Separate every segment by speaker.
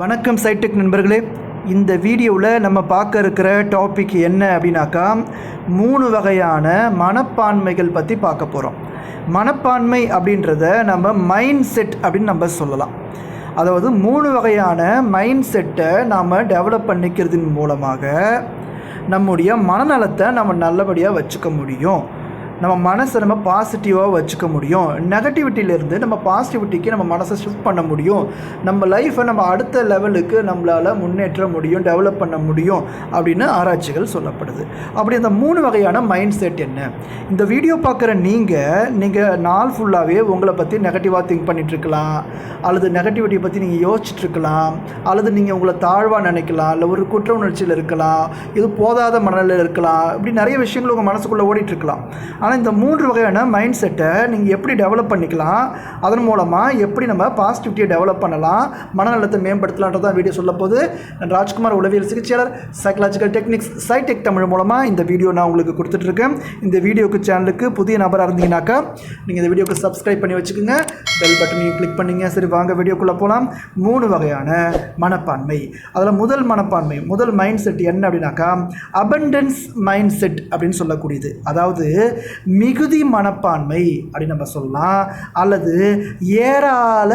Speaker 1: வணக்கம் சைடெக் நண்பர்களே. இந்த வீடியோவில் நம்ம பார்க்க இருக்கிற டாபிக் என்ன அப்படின்னாக்கா மூணு வகையான மனப்பான்மைகள் பற்றி பார்க்க போகிறோம் மனப்பான்மை அப்படின்றத நம்ம மைண்ட் செட் அப்படின்னு நம்ம சொல்லலாம். அதாவது மூணு வகையான மைண்ட் செட்டை நாம் டெவலப் பண்ணிக்கிறதின் மூலமாக நம்முடைய மனநலத்தை நம்ம நல்லபடியாக வச்சுக்க முடியும். நம்ம மனசை நம்ம பாசிட்டிவாக வச்சுக்க முடியும். நெகட்டிவிட்டியிலேருந்து நம்ம பாசிட்டிவிட்டிக்கு நம்ம மனசை ஷிஃப்ட் பண்ண முடியும். நம்ம லைஃப்பை நம்ம அடுத்த லெவலுக்கு நம்மளால் முன்னேற்ற முடியும் டெவலப் பண்ண முடியும் அப்படின்னு ஆராய்ச்சிகள் சொல்லப்படுது. அப்படி அந்த மூணு வகையான மைண்ட் செட் என்ன? இந்த வீடியோ பார்க்குற நீங்கள் நீங்கள் நாள் ஃபுல்லாகவே உங்களை பற்றி நெகட்டிவாக திங்க் பண்ணிகிட்ருக்கலாம் அல்லது நெகட்டிவிட்டியை பற்றி நீங்கள் யோசிச்சுட்ருக்கலாம் அல்லது நீங்கள் உங்களை தாழ்வாக நினைக்கலாம். இல்லை ஒரு குற்ற உணர்ச்சியில் இருக்கலாம். இது போதாத மனநிலையில் இருக்கலாம். இப்படி நிறைய விஷயங்கள் உங்கள் மனசுக்குள்ளே ஓடிட்டுருக்கலாம். ஆனால் இந்த மூன்று வகையான மைண்ட் செட்டை நீங்கள் எப்படி டெவலப் பண்ணிக்கலாம்? அதன் மூலமாக எப்படி நம்ம பாசிட்டிவிட்டியை டெவலப் பண்ணலாம்? மனநலத்தை மேம்படுத்தலான்றது தான் வீடியோ சொல்ல போது நான் ராஜ்குமார் உளவியல் சிகிச்சையாளர் சைக்கலாஜிக்கல் டெக்னிக்ஸ் சைடெக் தமிழ் மூலமாக இந்த வீடியோ நான் உங்களுக்கு கொடுத்துட்ருக்கேன் இந்த வீடியோக்கு சேனலுக்கு புதிய நபராக இருந்தீங்கன்னாக்கா நீங்கள் இந்த வீடியோக்கு சப்ஸ்கிரைப் பண்ணி வச்சுக்கோங்க. பெல் பட்டனையும் கிளிக் பண்ணிங்க. சரி வாங்க வீடியோக்குள்ளே போகலாம் மூணு வகையான மனப்பான்மை. அதில் முதல் மனப்பான்மை முதல் மைண்ட் செட் என்ன அப்படின்னாக்கா அபண்டன்ஸ் மைண்ட் செட் அப்படின்னு சொல்லக்கூடியது. அதாவது மிகுதி மனப்பான்மை அப்படின்னு நம்ம சொல்லலாம். அல்லது ஏராள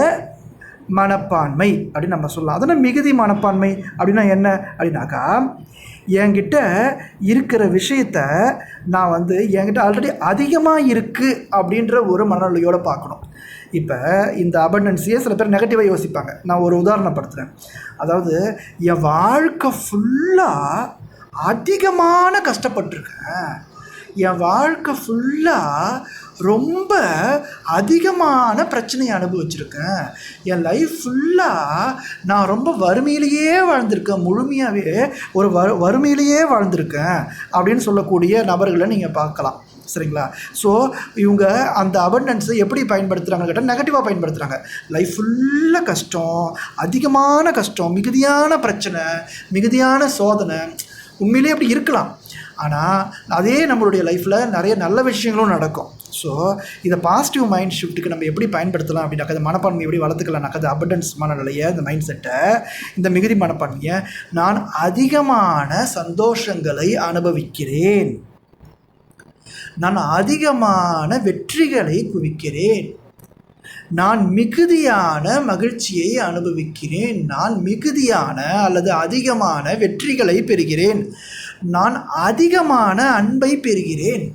Speaker 1: மனப்பான்மை அப்படின்னு நம்ம சொல்லலாம். அதனால் மிகுதி மனப்பான்மை அப்படின்னா என்ன அப்படின்னாக்கா என்கிட்ட இருக்கிற விஷயத்த நான் வந்து என்கிட்ட ஆல்ரெடி அதிகமாக இருக்குது அப்படின்ற ஒரு மனநிலையோடு பார்க்கணும். இப்போ இந்த அபண்டன்ஸையே சில பேர் நெகட்டிவாக யோசிப்பாங்க. நான் ஒரு உதாரணப்படுத்துகிறேன் அதாவது என் வாழ்க்கை ஃபுல்லாக அதிகமான கஷ்டப்பட்டிருக்கேன். என் வாழ்க்கை ஃபுல்லாக ரொம்ப அதிகமான பிரச்சனையை அனுபவிச்சிருக்கேன். என் லைஃப் ஃபுல்லாக நான் ரொம்ப வறுமையிலேயே வாழ்ந்திருக்கேன். முழுமையாகவே ஒரு வறு வறுமையிலேயே வாழ்ந்திருக்கேன் அப்படின்னு சொல்லக்கூடிய நபர்களை நீங்கள் பார்க்கலாம். சரிங்களா? ஸோ இவங்க அந்த அபண்டன்ஸை எப்படி பயன்படுத்துகிறாங்கன்னு கேட்டால் நெகட்டிவாக பயன்படுத்துகிறாங்க லைஃப் ஃபுல்லாக கஷ்டம் அதிகமான கஷ்டம் மிகுதியான பிரச்சனை மிகுதியான சோதனை உண்மையிலே அப்படி இருக்கலாம். ஆனால் அதே நம்மளுடைய லைஃப்பில் நிறைய நல்ல விஷயங்களும் நடக்கும். ஸோ இதை பாசிட்டிவ் மைண்ட் ஷிஃப்ட்டுக்கு நம்ம எப்படி பயன்படுத்தலாம் அப்படின்னாக்கா இந்த மனப்பான்மை எப்படி வளர்த்துக்கலாம்னாக்கா அது அபண்டன்ஸ் மனநிலையை இந்த மைண்ட் செட்டை இந்த மிகுதி மனப்பான்மையை நான் அதிகமான சந்தோஷங்களை அனுபவிக்கிறேன். நான் அதிகமான வெற்றிகளை குவிக்கிறேன். நான் மிகுதியான மகிழ்ச்சியை அனுபவிக்கிறேன். நான் மிகுதியான அல்லது அதிகமான வெற்றிகளை பெறுகிறேன். நான் அதிகமான அன்பை பெறுகிறேன்.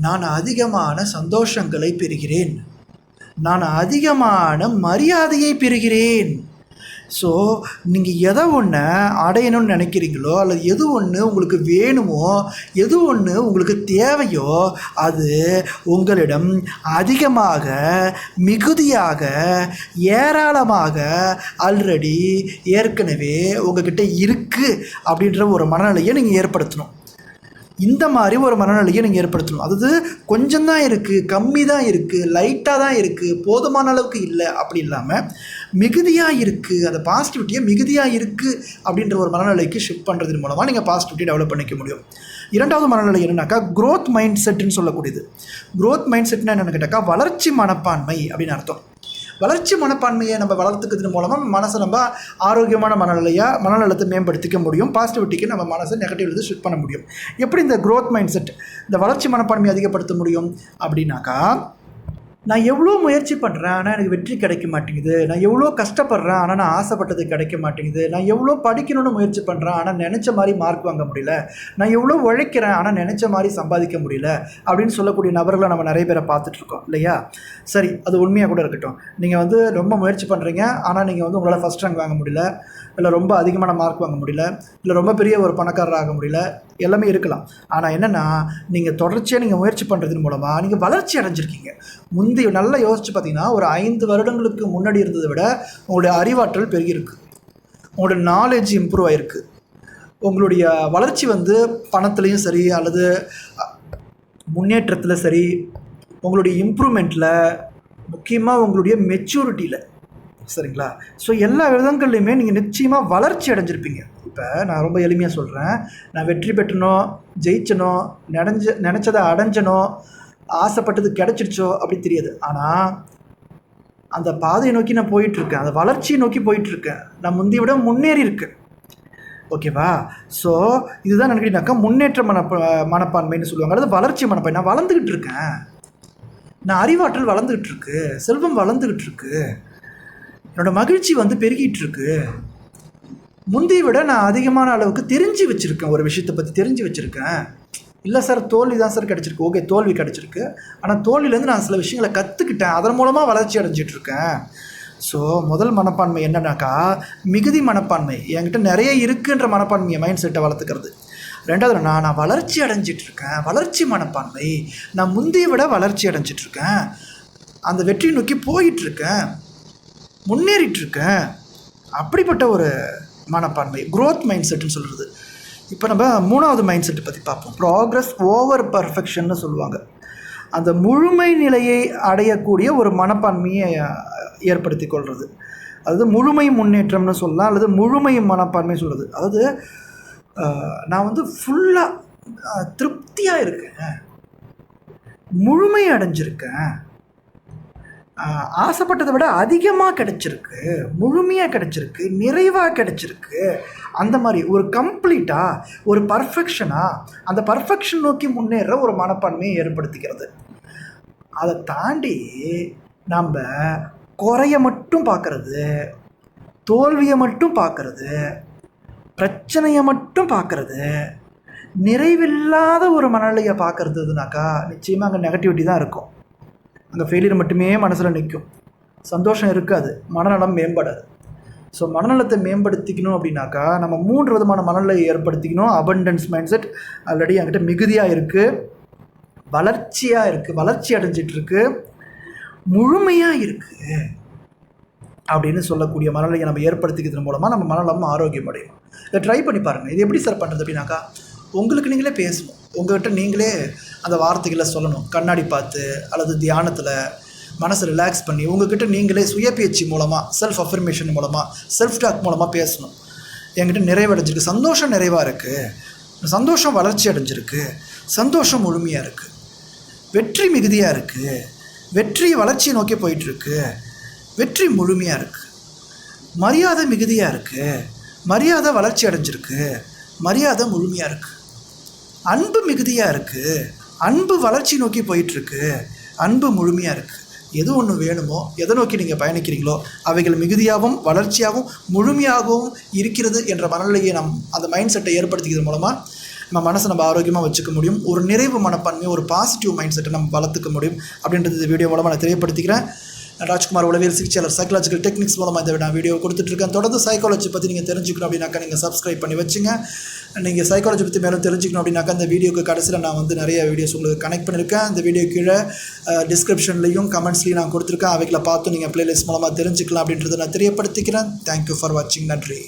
Speaker 1: நான் அதிகமான சந்தோஷங்களை பெறுகிறேன். நான் அதிகமான மரியாதையை பெறுகிறேன். ஸோ நீங்கள் எதை ஒன்று அடையணும்னு நினைக்கிறீங்களோ அல்லது எது ஒன்று உங்களுக்கு வேணுமோ எது ஒன்று உங்களுக்கு தேவையோ அது உங்களிடம் அதிகமாக மிகுதியாக ஏராளமாக ஆல்ரெடி ஏற்கனவே உங்ககிட்ட இருக்குது அப்படின்ற ஒரு மனநிலையை நீங்கள் ஏற்படுத்தணும். இந்த மாதிரி ஒரு மனநிலையை நீங்கள் ஏற்படுத்தணும். அதாவது கொஞ்சம் தான் இருக்குது கம்மி தான் இருக்குது லைட்டாக தான் இருக்குது போதுமான அளவுக்கு இல்லை அப்படி இல்லாமல் மிகுதியாக இருக்குது அந்த பாசிட்டிவிட்டியை மிகுதியாக இருக்குது அப்படின்ற ஒரு மனநிலைக்கு ஷிஃப்ட் பண்ணுறதன் மூலமாக நீங்கள் பாசிட்டிவிட்டி டெவலப் பண்ணிக்க முடியும். இரண்டாவது மனநிலை என்னன்னாக்கா க்ரோத் மைண்ட் செட்டுன்னு சொல்லக்கூடியது. க்ரோத் மைண்ட் செட்னா என்னென்னு கேட்டாக்கா வளர்ச்சி மனப்பான்மை அப்படின்னு அர்த்தம். வளர்ச்சி மனப்பான்மையை நம்ம வளர்த்துக்கிறது மூலமாக மனசை நம்ம ஆரோக்கியமான மனநிலையாக மனநலத்தை மேம்படுத்திக்க முடியும். பாசிட்டிவிட்டிக்கு நம்ம மனசை நெகட்டிவ்லேருந்து ஷிஃப்ட் பண்ண முடியும். எப்படி இந்த க்ரோத் மைண்ட் செட் இந்த வளர்ச்சி மனப்பான்மையை அதிகப்படுத்த முடியும்? அப்படின்னாக்கா நான் எவ்வளோ முயற்சி பண்ணுறேன் ஆனால் எனக்கு வெற்றி கிடைக்க மாட்டேங்குது. நான் எவ்வளோ கஷ்டப்படுறேன் ஆனால் நான் ஆசைப்பட்டது கிடைக்க மாட்டேங்குது. நான் எவ்வளோ படிக்கணும்னு முயற்சி பண்ணுறேன் ஆனால் நினச்ச மாதிரி மார்க் வாங்க முடியல. நான் எவ்வளோ உழைக்கிறேன் ஆனால் நினச்ச மாதிரி சம்பாதிக்க முடியல அப்படின்னு சொல்லக்கூடிய நபர்களை நம்ம நிறைய பேரை பார்த்துட்ருக்கோம் இல்லையா? சரி அது உண்மையாக கூட இருக்கட்டும். நீங்கள் வந்து ரொம்ப முயற்சி பண்ணுறீங்க ஆனால் நீங்கள் வந்து உங்களால் ஃபஸ்ட் ரேங்க் வாங்க முடியல. இல்லை ரொம்ப அதிகமான மார்க் வாங்க முடியல இல்லை ரொம்ப பெரிய ஒரு பணக்காரர் ஆக முடியல எல்லாமே இருக்கலாம். ஆனால் என்னென்னா நீங்கள் தொடர்ச்சியாக நீங்கள் முயற்சி பண்ணுறதன் மூலமாக நீங்கள் வளர்ச்சி அடைஞ்சிருக்கீங்க. முந்தைய நல்லா யோசித்து பார்த்தீங்கன்னா ஒரு ஐந்து வருடங்களுக்கு முன்னாடி இருந்ததை விட உங்களுடைய அறிவாற்றல் பெருகியிருக்கு. உங்களுடைய நாலேஜ் இம்ப்ரூவ் ஆகிருக்கு உங்களுடைய வளர்ச்சி வந்து பணத்துலேயும் சரி அல்லது முன்னேற்றத்தில் சரி உங்களுடைய இம்ப்ரூவ்மெண்ட்டில் முக்கியமாக உங்களுடைய மெச்சூரிட்டியில் சரிங்களா? ஸோ எல்லா விதங்கள்லையுமே நீங்கள் நிச்சயமாக வளர்ச்சி அடைஞ்சிருப்பீங்க. இப்போ நான் ரொம்ப எளிமையாக சொல்கிறேன் நான் வெற்றி பெற்றனோ ஜெயிச்சனோ நினைஞ்ச நினச்சதை அடைஞ்சனோ ஆசைப்பட்டது கிடச்சிருச்சோ அப்படி தெரியாது. ஆனால் அந்த பாதையை நோக்கி நான் போயிட்டுருக்கேன். அந்த வளர்ச்சியை நோக்கி போயிட்டுருக்கேன். நான் முந்தைய விட முன்னேறி இருக்கேன். ஓகேவா ஸோ இதுதான் நினைக்கிறீங்கனாக்கா முன்னேற்ற மனப்ப மனப்பான்மைன்னு சொல்லுவாங்க. அதாவது வளர்ச்சி மனப்பான்மை. நான் வளர்ந்துக்கிட்டு இருக்கேன் நான் அறிவாற்றல் வளர்ந்துக்கிட்டு இருக்கு செல்வம் வளர்ந்துக்கிட்டு இருக்கு என்னோடய மகிழ்ச்சி வந்து பெருகிட்டு இருக்கு முந்தைய விட நான் அதிகமான அளவுக்கு தெரிஞ்சு வச்சுருக்கேன். ஒரு விஷயத்தை பற்றி தெரிஞ்சு வச்சுருக்கேன். இல்லை சார் தோல்வி தான் சார் கிடச்சிருக்கு. ஓகே தோல்வி கிடச்சிருக்கு. ஆனால் தோல்விலேருந்து நான் சில விஷயங்களை கற்றுக்கிட்டேன் அதன் மூலமாக வளர்ச்சி அடைஞ்சிட்ருக்கேன் ஸோ முதல் மனப்பான்மை என்னன்னாக்கா மிகுதி மனப்பான்மை. என்கிட்ட நிறைய இருக்குன்ற மனப்பான்மையை மைண்ட் செட்டை வளர்த்துக்கிறது. ரெண்டாவது நான் நான் வளர்ச்சி அடைஞ்சிட்டு இருக்கேன் வளர்ச்சி மனப்பான்மை. நான் முந்தைய விட வளர்ச்சி அடைஞ்சிட்ருக்கேன் அந்த வெற்றி நோக்கி போயிட்டுருக்கேன். இருக்கேன் முன்னேறிட்டு இருக்கேன் அப்படிப்பட்ட ஒரு மனப்பான்மை க்ரோத் மைண்ட் செட்டுன்னு சொல்கிறது இப்போ நம்ம மூணாவது மைண்ட் செட்டை பற்றி பார்ப்போம் ப்ராக்ரஸ் ஓவர் பர்ஃபெக்ஷன்னு சொல்லுவாங்க. அந்த முழுமை நிலையை அடையக்கூடிய ஒரு மனப்பான்மையை ஏற்படுத்தி கொள்வது அதாவது முழுமை முன்னேற்றம்னு சொல்லலாம் அல்லது முழுமை மனப்பான்மை சொல்கிறது அதாவது நான் வந்து ஃபுல்லாக திருப்தியாக இருக்கேன். முழுமை அடைஞ்சிருக்கேன். ஆசைப்பட்டதை விட அதிகமாக கிடச்சிருக்கு முழுமையாக கிடச்சிருக்கு நிறைவாக கிடச்சிருக்கு. அந்த மாதிரி ஒரு கம்ப்ளீட்டாக ஒரு பர்ஃபெக்ஷனாக அந்த பர்ஃபெக்ஷன் நோக்கி முன்னேற ஒரு மனப்பான்மையை ஏற்படுத்திக்கிறது. அதை தாண்டி நம்ம குறைய மட்டும் பார்க்கறது தோல்வியை மட்டும் பார்க்கறது பிரச்சனையை மட்டும் பார்க்கறது நிறைவில்லாத ஒரு மனநிலையை பார்க்குறதுனாக்கா நிச்சயமாக அங்கே நெகட்டிவிட்டி தான் இருக்கும். அந்த ஃபெயிலியர் மட்டுமே மனசில் நிற்கும் சந்தோஷம் இருக்காது மனநலம் மேம்படாது. ஸோ மனநலத்தை மேம்படுத்திக்கணும் அப்படின்னாக்கா நம்ம மூன்று விதமான மனநிலை ஏற்படுத்திக்கணும். அபண்டன்ஸ் மைண்ட் செட் ஆல்ரெடி என்கிட்ட மிகுதியாக இருக்குது வளர்ச்சியாக இருக்குது வளர்ச்சி அடைஞ்சிட்ருக்கு முழுமையாக இருக்குது அப்படின்னு சொல்லக்கூடிய மனநிலையை நம்ம ஏற்படுத்திக்கிறது மூலமாக நம்ம மனநலம் ஆரோக்கியம் அடையும் இதை ட்ரை பண்ணி பாருங்கள் இது எப்படி சார் பண்ணுறது அப்படின்னாக்கா உங்களுக்கு நீங்களே பேசணும் உங்கள்கிட்ட நீங்களே அந்த வார்த்தைகளை சொல்லணும். கண்ணாடி பார்த்து அல்லது தியானத்தில் மனசை ரிலாக்ஸ் பண்ணி உங்ககிட்ட நீங்களே சுய பேச்சு மூலமாக செல்ஃப் அஃபர்மேஷன் மூலமாக செல்ஃப் டாக் மூலமாக பேசணும். என்கிட்ட நிறைவடைஞ்சிருக்கு. சந்தோஷம் நிறைவாக இருக்குது சந்தோஷம் வளர்ச்சி அடைஞ்சிருக்கு. சந்தோஷம் முழுமையாக இருக்குது வெற்றி மிகுதியாக இருக்குது வெற்றி வளர்ச்சியை நோக்கி போயிட்டுருக்கு. வெற்றி முழுமையாக இருக்குது மரியாதை மிகுதியாக இருக்குது மரியாதை வளர்ச்சி அடைஞ்சிருக்கு. மரியாதை முழுமையாக இருக்குது அன்பு மிகுதியாக இருக்குது அன்பு வளர்ச்சி நோக்கி போயிட்டுருக்கு. அன்பு முழுமையாக இருக்குது எது ஒன்று வேணுமோ எதை நோக்கி நீங்கள் பயணிக்கிறீங்களோ அவைகள் மிகுதியாகவும் வளர்ச்சியாகவும் முழுமையாகவும் இருக்கிறது என்ற மனநிலையை நம் அந்த மைண்ட் செட்டை ஏற்படுத்திக்கிறது மூலமாக நம்ம மனசை நம்ம ஆரோக்கியமாக வச்சுக்க முடியும். ஒரு நிறைவு மனப்பான்மை ஒரு பாசிட்டிவ் மைண்ட் செட்டை நம்ம வளர்த்துக்க முடியும் அப்படின்றது இந்த வீடியோ மூலமாக நான் தெரியப்படுத்திக்கிறேன். ராஜ்குமார் உளவியல் சிகிச்சையாளர் சைக்காலஜிக்கல் டெக்னிக்ஸ் மூலமாக இந்த நான் வீடியோ கொடுத்துட்ருக்கேன் தொடர்ந்து சைக்காலஜி பற்றி நீங்கள் தெரிஞ்சுக்கணும் அப்படின்னாக்கா நீங்கள் சப்ஸ்கிரைப் பண்ணி வச்சுங்க. நீங்கள் சைக்காலஜி பற்றி மேலும் தெரிஞ்சுக்கணும் அப்படின்னாக்கா அந்த வீடியோக்கு கடைசியில் நான் வந்து நிறைய வீடியோஸ் உங்களுக்கு கனெக்ட் பண்ணியிருக்கேன் அந்த வீடியோ கீழே டிஸ்கிரிப்ஷன்லையும் கமெண்ட்ஸ்லையும் நான் கொடுத்துருக்கேன். அவைகளை பார்த்து நீங்கள் ப்ளேலிஸ்ட் மூலமாக தெரிஞ்சுக்கலாம் அப்படின்றத நான் தெரியப்படுத்திக்கிறேன். தேங்க்யூ ஃபார் வாட்சிங் நன்றி.